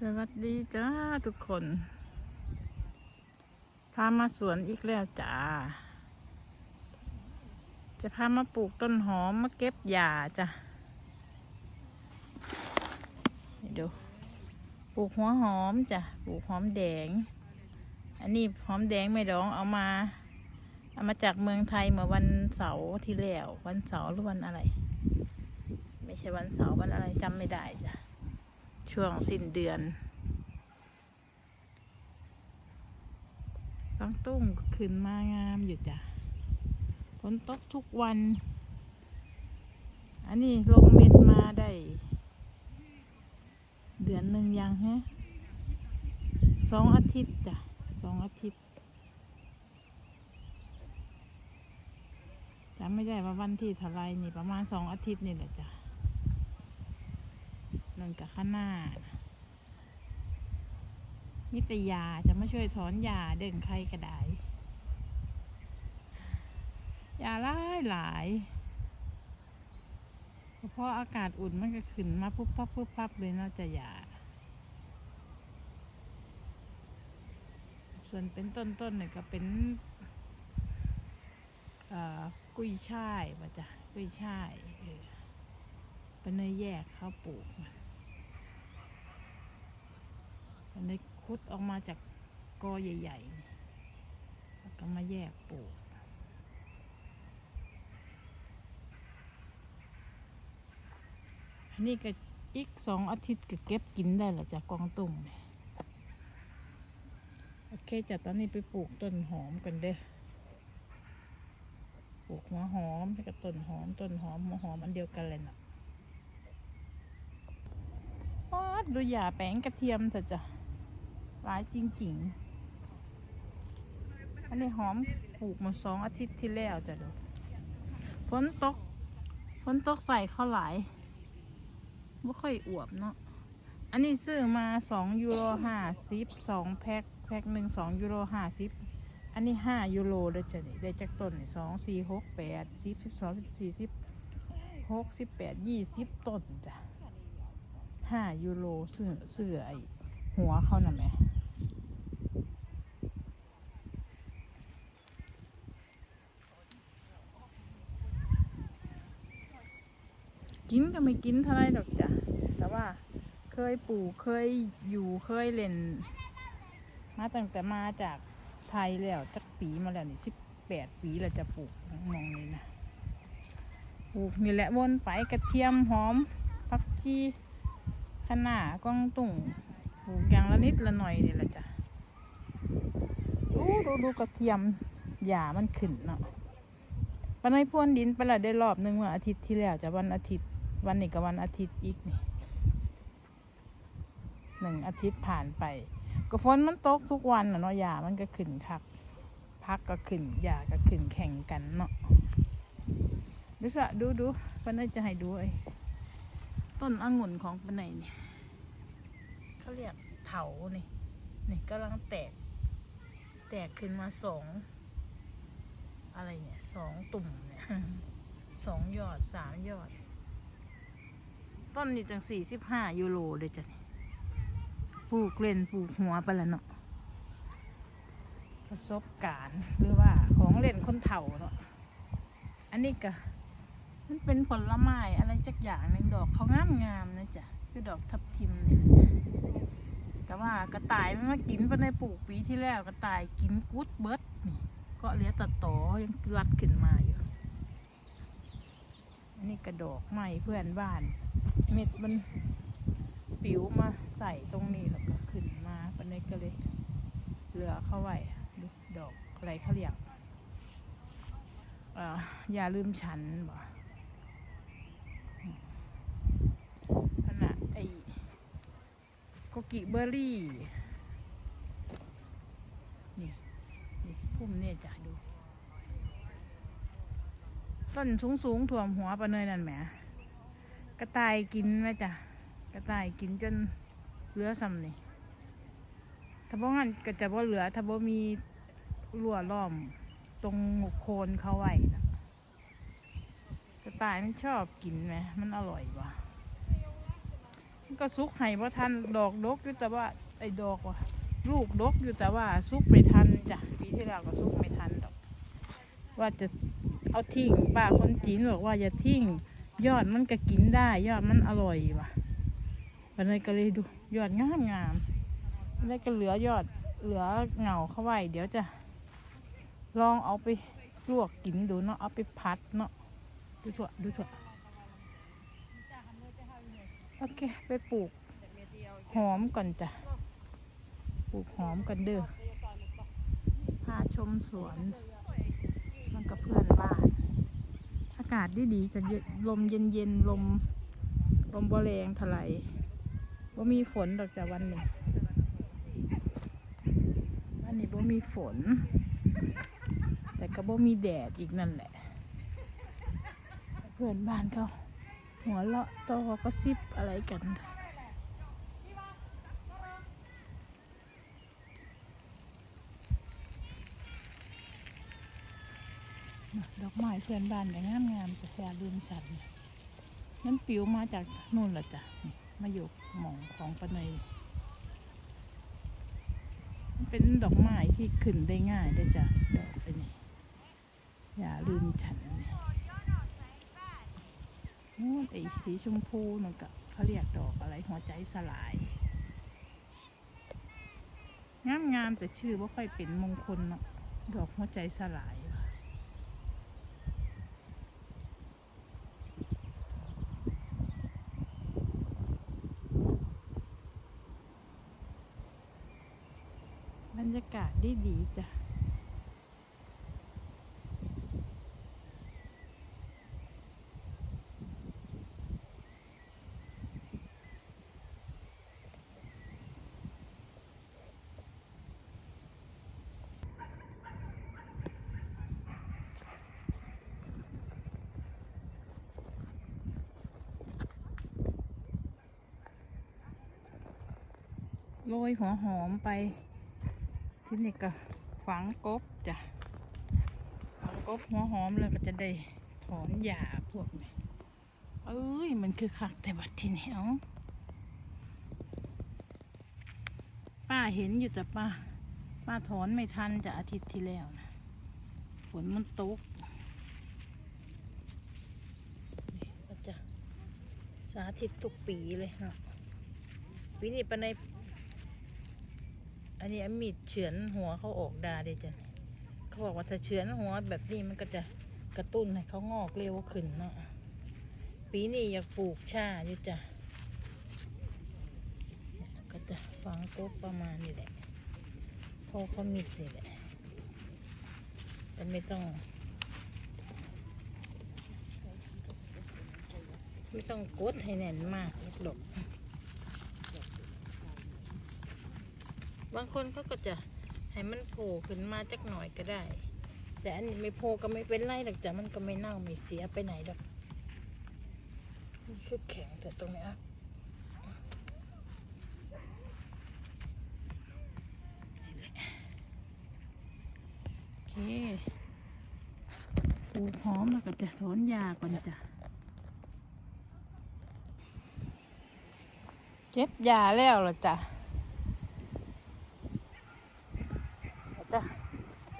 สวัสดีจ้าทุกคน พามาสวนอีกแล้วจ้า จะพามาปลูกต้นหอมมาเก็บหญ้าจ้ะดูปลูกหัวหอมจ้ะปลูกหอมแดง อันนี้หอมแดงไม่ดองเอามา เอามาจากเมืองไทยเมื่อวันเสาร์ที่แล้ว วันเสาร์หรือวันอะไร ไม่ใช่วันเสาร์วันอะไรจำไม่ได้จ้ะ ช่วงสิ้นเดือนบางตุ้งขึ้นมางามอยู่จ้ะฝนตกทุกวัน อันนี้ลงเม็ดมาได้ เดือนหนึ่งยังฮะสองอาทิตย์จ้ะสองอาทิตย์จำไม่ได้ว่าวันที่เท่าไรนี่ประมาณสองอาทิตย์นี่แหละจ้ะ นั่นกับข้างหน้า มิตรยาจะมาช่วยถอนยาเด่นใครก็ได้ยาหลายหลายเพราะอากาศอุ่นมันก็ขึ้นมาปุ๊บปั๊บปุ๊บปั๊บเลยเนาะจะยาส่วนเป็นต้นๆเนี่ยก็เป็นกุ้ยช่ายป่ะจ้ะกุ้ยช่ายเป็นเนยแยกเขาปลูกมัน มันได้คุดออกมาจากกอใหญ่ๆแล้วก็มาแยกปลูกอันนี้ก็อีกสองอาทิตย์ก็เก็บกินได้แล้วจากกวางตุ้งเนี่ยโอเคจ้ะตอนนี้ไปปลูกต้นหอมกันเด้อปลูกหัวหอมแล้วก็ต้นหอมต้นหอมหัวหอมอันเดียวกันเลยนะป๊าดดูหยาแป้งกระเทียมเถอะจ้ะ หลายจริงๆ อันนี้หอมปลูกมาสองอาทิตย์ที่แล้วจ้ะดูฝนตกฝนตกใส่เขาหลายไม่ค่อยอวบเนาะ อันนี้ซื้อมาสองยูโรห้าสิบสองแพ็คแพ็คหนึ่งสองยูโรห้าสิบอันนี้ห้ายูโรเด้จ้ะนี่ได้จากต้นนี่สองสี่หกแปดสิบสิบสองสิบสี่สิบหกสิบแปดยี่สิบต้นจ้ะห้ายูโรซื้อซื้อไอหัวเขาน่ะแหม่ กินก็ไม่กินเท่าไรดอกจ้ะแต่ว่าเคยปลูกเคยอยู่เคยเล่น มาตั้งแต่มาจากไทยแล้วจักปีมาแล้วนี่สิบแปดปีแล้วจะปลูกมองนี่นะปลูกนี่แหละวนไปกระเทียมหอมผักชีคะน้ากวางตุ้งปลูกอย่างละนิดละหน่อยนี่แหละจ้ะดูดูดูกระเทียมหญ้ามันขึ้นเนาะปันไอ้พ่วนดินไปละได้รอบหนึงเมื่ออาทิตย์ที่แล้วจ้ะวันอาทิตย์ วันนี้กับวันอาทิตย์อีกนี่หนึ่งอาทิตย์ผ่านไป ก็ฝนมันตกทุกวันนะเนาะหญ้ามันก็ขึ้นคักพักก็ขึ้นหญ้าก็ขึ้นแข่งกันเนาะดูสะดูดูปันไอ้จะให้ดูไอ้ต้นองุ่นของปันไอ้นี่ยเขาเรียกเถานี่นี่กำลังแตก แตกขึ้นมาสองอะไรเนี่ยสองตุ่มเนี่ยสองยอดสามยอด ต้นนี้จังสี่สิบห้ายูโรเลยจ้ะนี่ปลูกเล่นปลูกหัวไปแล้วเนาะประสบการณ์หรือว่าของเล่นคนเฒ่าเนาะอันนี้ก็มันเป็นผลไม้อะไรจักอย่างหนึ่งดอกเขางามงามๆนะจ๊ะคือดอกทับทิมเนี่ยแต่ว่ากระต่ายมันมากินไปในปลูกปีที่แล้วกระต่ายกินกุดเบิร์ดนี่ก็เลี้ยตัดต่อยังรัดขึ้นมาอยู่อันนี้กระดอกไม้เพื่อนบ้าน เม็ดมันปิวมาใส่ตรงนี้แล้วก็ขึ้นมาปนนี้ก็เลยเหลือเข้าไว้ดูดอกอะไรเขาเรียกอ่าอย่าลืมฉันบ่ขนาดไอ้โกกิเบอร์รี่ นี่นี่พุ่มเนี่ยจ้ะดู ต้นสูงสูงๆถ่วมหัวปะเนยนั่นแหม กระต่ายกินไหมจ้ะกระต่ายกินจนเหลือซ้ำนี่ถ้าบ่งั้นก็จะบ่เหลือ ถ้าบ่มีรั้วล้อมตรงโคนเขาไว้นะกระต่ายมันชอบกินไหมมันอร่อยว่ะมันก็ซุกให้บ่ทันดอกดกอยู่แต่ว่าไอ้ดอกว่ะลูกดกอยู่แต่ว่าซุกไม่ทันจ้ะปีที่แล้วก็ซุกไม่ทันดอก ว่าจะเอาทิ้งป้าคนจีนบอกว่าอย่าทิ้ง ยอดมันก็กินได้ ยอดมันอร่อยว่ะวันนี้ก็เลยดู ยอดงามงามแล้วก็เหลือยอดเหลือเหงาเข้าไว้เดี๋ยวจะ ลองเอาไปลวกกินดูเนาะเอาไปพัดเนาะดูถั่วดูถั่วโอเค ไปปลูก หอมก่อนจ้ะ ปลูกหอมกันเด้อพาชมสวน มันกับเพื่อนบ้านากาศดีดีๆจะลมเย็นเย็นๆลมลมบแรงทลายว่ามีฝนดอกจากวันนี้วันนี้ว่ามีฝน แต่ก็บ่มีแดดอีกนั่นแหละ เพื่อนบ้านเขาหัวเลาะตอก็ซิบอะไรกัน ดอกไม้เพื่อนบ้านแต่งามงามๆแต่แค่ลืมฉันนั่นปิวมาจากนู่นละจ้ะมาอยู่หมองของปะเนยมันเป็นดอกไม้ที่ขึ้นได้ง่ายเด้จ้ะดอกไปนี่อย่าลืมฉันนี่นู่นไอ้สีชมพูนั่นก็เขาเรียกดอกอะไรหัวใจสลายงามงามๆแต่ชื่อว่าค่อยเป็นมงคลเนาะดอกหัวใจสลายว่ะ บรรยากาศดีดีจ้ะโรยหัวหอมไป ที่นี่ก็ฝังกบจ้ะฝังกบหัวหอมเลยก็จะได้ถอนหญ้าพวกนี้เอ้ย มันคือคักแต่บัดทีนี้เอ้าป้าเห็นอยู่แต่ป้า ป้าถอนไม่ทันจากอาทิตย์ที่แล้วนะฝนมันตกนี่ก็จะสาธิตทุกปีเลยเนาะปีนี้ปใน อันนี้มีดเฉือนหัวเขาออกดาเดจ้ะเขาบอกว่าถ้าเฉือนหัวแบบนี้มันก็จะกระตุ้นให้เขางอกเร็วขึ้นเนาะปีนี้อยากปลูกชาอยู่จ้ะก็จะฝังกบประมาณนี้แหละพอเขามิดนี่แหละแต่ไม่ต้อง ไม่ต้องกดให้แน่นมากหรอก บางคนเขาก็จะให้มันโผล่ขึ้นมาจักหน่อยก็ได้ แต่อันนี้ไม่โผล่ก็ไม่เป็นไรหรอกจ้ะมันก็ไม่เน่าไม่เสียไปไหนหรอกมันคือแข็งแต่ตรงนี้ยนี่ะโอเคปลูกหอมแล้วก็จะถอนยาก่อนจ้ะเก็บยาแล้วหรอจ้ะจ้ะ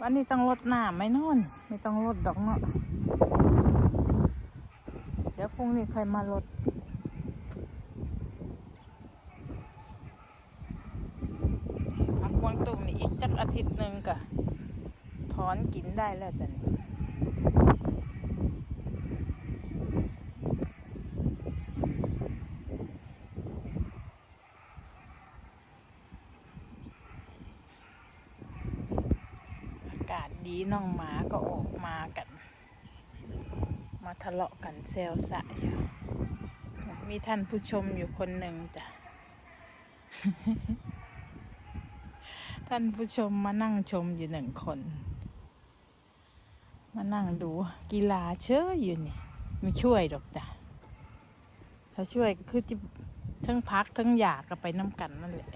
วั นนี้ต้องลดน้ำไหมนอนไม่ต้องลดดอกเนาะเดี๋ยวพรุ่งนี้ค่อยมาลดพักวางตุ้งนี่อีกจักอาทิตย์หนึ่งกะถอนกินได้แล้วจ้ะนี่อากาศ ดีน้องหมาก็ออกมากัน มาทะเลาะกันเซลสะอยู่มีท่านผู้ชมอยู่คนหนึ่งจ้ะ ท่านผู้ชมมานั่งชมอยู่หนึ่งคน มานั่งดูกีฬาเชยอยู่นี่ไม่ช่วยหรอกจ้ะ ถ้าช่วยก็คือจะทั้งพักทั้งอยากก็ไปน้ำกันนั่นแหละ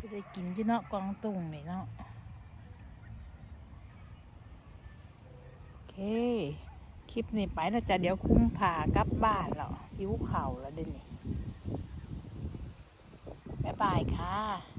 จะ ได้กินที่เนาะกวางตุ้งนี่เนาะโอเค คลิปนี้ไปนะจ๊ะเดี๋ยวคุ้มผ่ากลับบ้านแล้วยิ้วเข่าแล้วเดี๋ยวนี้บ๊ายบายค่ะ